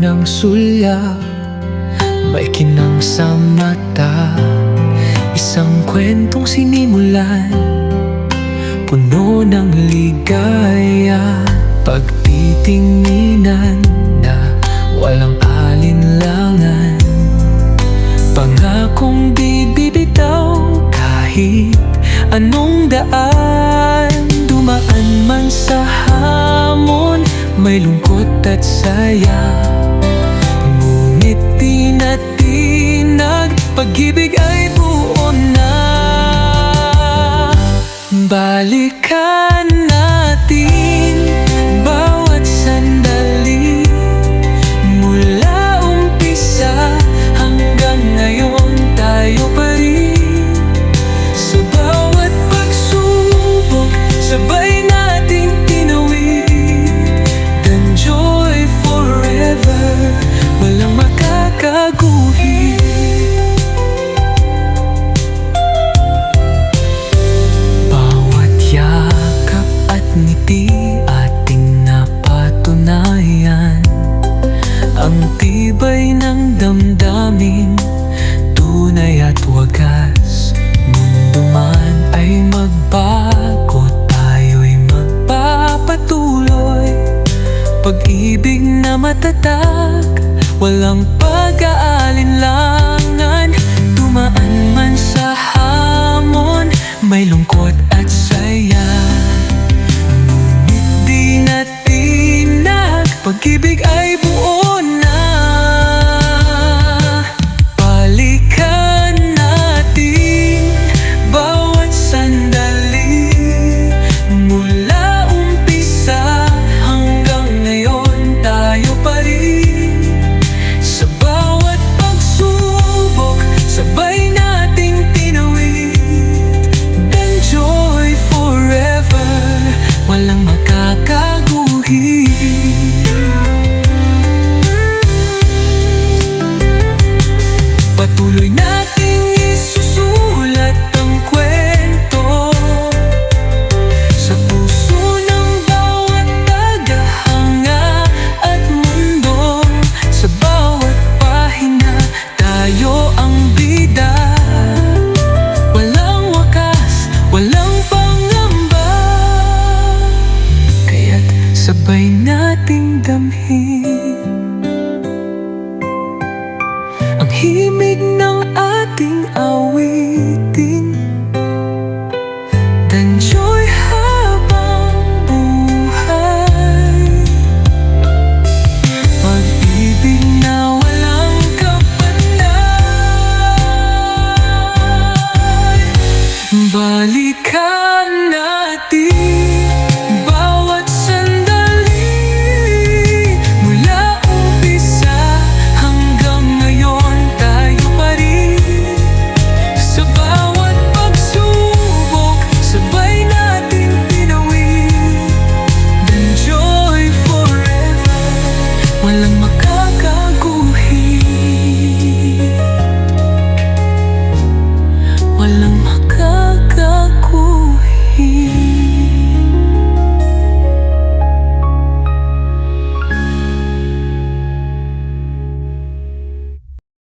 ng sulya May kinang sa mata. Isang kwentong sinimulan Puno ng ligaya Pagtitinginan. may lungkot at saya na matatag Walang pag-aaral. Sabay nating damhin. Ang himig ng ating awit.